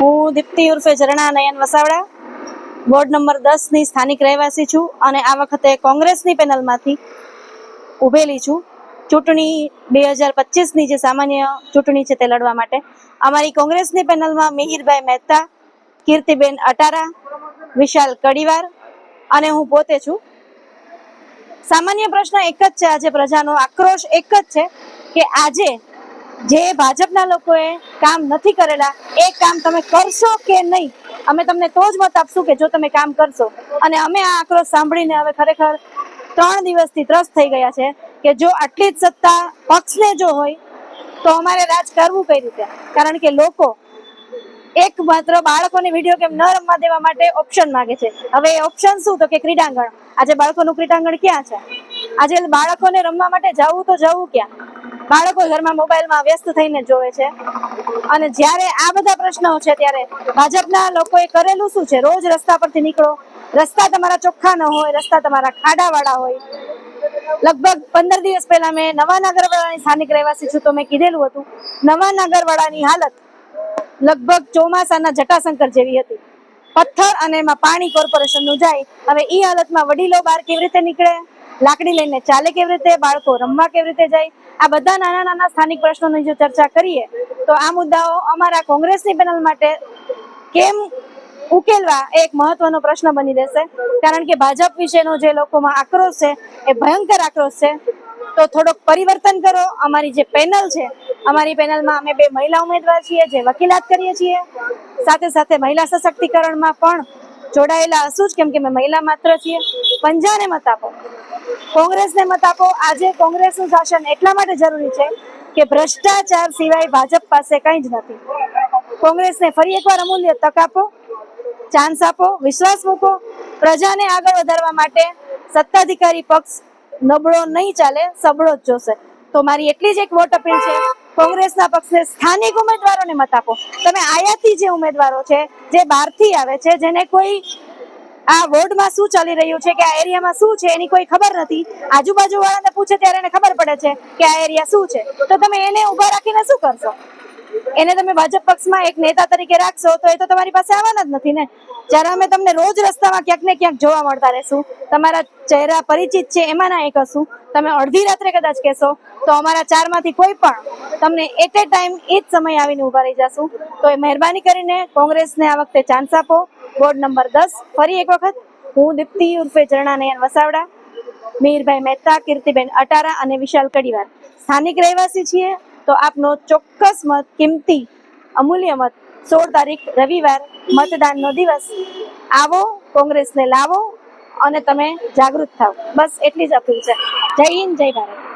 હું દીપ્તિ ઉર્ફે Zarna Nayan Vasavada. Ward number દસની સ્થાનિક રહેવાસી છું અને આ વખતે કોંગ્રેસની પેનલમાંથી ઉભેલી છું. ચૂંટણી બે હજાર પચીસની જે સામાન્ય ચૂંટણી છે તે લડવા માટે. અમારી કોંગ્રેસની પેનલમાં મિહિરભાઈ મહેતા, કીર્તિબેન અટારા, વિશાલ કડીવાર અને હું પોતે છું. સામાન્ય પ્રશ્ન એક જ છે. આજે પ્રજાનો આક્રોશ એક જ છે કે આજે જે ભાજપના લોકોએ કામ નથી કરેલા, એ કામ તમે કરશો કે નહીં? અમે તમને તો જ મત આપશું કે જો તમે કામ કરશો. અને અમે આ આક્રોશ સાંભળીને હવે ખરેખર ત્રણ દિવસથી ત્રસ્ત થઈ ગયા છે કે જો આટલી જ સત્તા પક્ષને જો હોય, તો અમારે રાજ કરવું કઈ રીતે? કારણ કે લોકો એક માત્ર બાળકોને વીડિયો ગેમ ન રમવા દેવા માટે ઓપ્શન માંગે છે. હવે ઓપ્શન શું? તો કે ક્રીડાંગણ. આજે બાળકોનું ક્રીડાંગણ ક્યાં છે? આજે બાળકોને રમવા માટે જવું તો જવું ક્યાં? બાળકો ઘરમાં મોબાઈલમાં વ્યસ્ત થઈને જોવે છે. અને જ્યારે આ બધા પ્રશ્નો છે, ત્યારે ભાજપના લોકોએ કરેલું શું છે? રોજ રસ્તા પરથી નીકળો. રસ્તા તમારા ચોખ્ખા ન હોય, રસ્તા તમારા ખાડાવાળા હોય. લગભગ પંદર દિવસ પહેલા મેં નવા નગરવાળાની સ્થાનિક રહેવાસી છું, તો મેં કીધેલું હતું, નવા નગરવાળાની હાલત લગભગ ચોમાસાના જટાશંકર જેવી હતી. પથ્થર અને એમાં પાણી કોર્પોરેશનનું જાય, હવે એ હાલતમાં વડીલો બહાર કેવી રીતે નીકળે? લાકડી લઈને ચાલે કેવી રીતે, બાળકો રમવા કેવી રીતે જાય? આ બધા નાના નાના સ્થાનિક પ્રશ્નોની જો ચર્ચા કરીએ, તો આ મુદ્દાઓ અમારા કોંગ્રેસની પેનલ માટે કેમ ઉકેલવા એક મહત્વનો પ્રશ્ન બની રહેશે. કારણ કે ભાજપ વિશેનો જે લોકોમાં આક્રોશ છે, એ ભયંકર આક્રોશ છે. તો થોડોક પરિવર્તન કરો. અમારી જે પેનલ છે, અમારી પેનલમાં અમે બે મહિલા ઉમેદવાર છીએ, જે વકીલાત કરીએ છીએ. સાથે સાથે મહિલા સશક્તિકરણમાં પણ જોડાયેલા હશું જ, કેમ કે અમે મહિલા માત્ર છીએ. પંજાને મત આપો. કોંગ્રેસને મત આપો. આજે કોંગ્રેસનું શાસન એટલા માટે જરૂરી છે કે ભ્રષ્ટાચાર સિવાય ભાજપ પાસે કંઈ જ નથી. કોંગ્રેસને ફરી એકવાર અમૂલ્ય તક આપો ચાન્સ આપો, વિશ્વાસ મૂકો. પ્રજાને આગળ વધારવા માટે સત્તાધિકારી પક્ષ નબળો નહીં ચાલે, સબળો જ જોશે. તો મારી એટલી જ એક વોટ અપીલ છે, કોંગ્રેસના પક્ષને સ્થાનિક ઉમેદવારોને મત આપો. તમે આયાતી જે ઉમેદવારો છે, જે બહારથી આવે છે, જેને કોઈ આ વોર્ડમાં શું ચાલી રહ્યું છે? કે આ એરિયામાં શું છે? એની કોઈ ખબર નથી. આજુબાજુ વાળાને પૂછે ત્યારે એને ખબર પડે છે કે આ એરિયા શું છે. તો તમે એને ઊભા રાખીને શું કરશો? એને તમે ભાજપ પક્ષમાં એક નેતા તરીકે રાખશો તો એ તો તમારી પાસે આવવાના જ નથી ને? જ્યારે અમે તમને રોજ રસ્તામાં ક્યાંક ને ક્યાંક જોવા મળતા રહેશું. તમારા ચહેરા પરિચિત છે એમાંના એક હશું. તમે અડધી રાત્રે કદાચ કહેશો, તો અમારા ચારમાંથી કોઈ પણ તમને એટ એ ટાઈમ એ જ સમય આવીને ઊભા રહી જશું. તો એ મહેરબાની કરીને કોંગ્રેસને આ વખતે ચાન્સ આપો. વોર્ડ નંબર દસ. ફરી એક વખત હું દીપ્તિ ઉર્ફે ઝરણા નયન વસાવડા, મીરભાઈ મહેતા, કીર્તિબેન અટારા અને વિશાલ કડીવાર. સ્થાનિક રહેવાસી છીએ તો આપનો ચોક્કસ મત, કિંમતી, અમૂલ્ય મત, સોળ તારીખ રવિવાર મતદાનનો દિવસ. આવો, કોંગ્રેસને લાવો અને તમે જાગૃત થાવ. બસ એટલી જ અપીલ છે. જય હિન્દ, જય ભારત.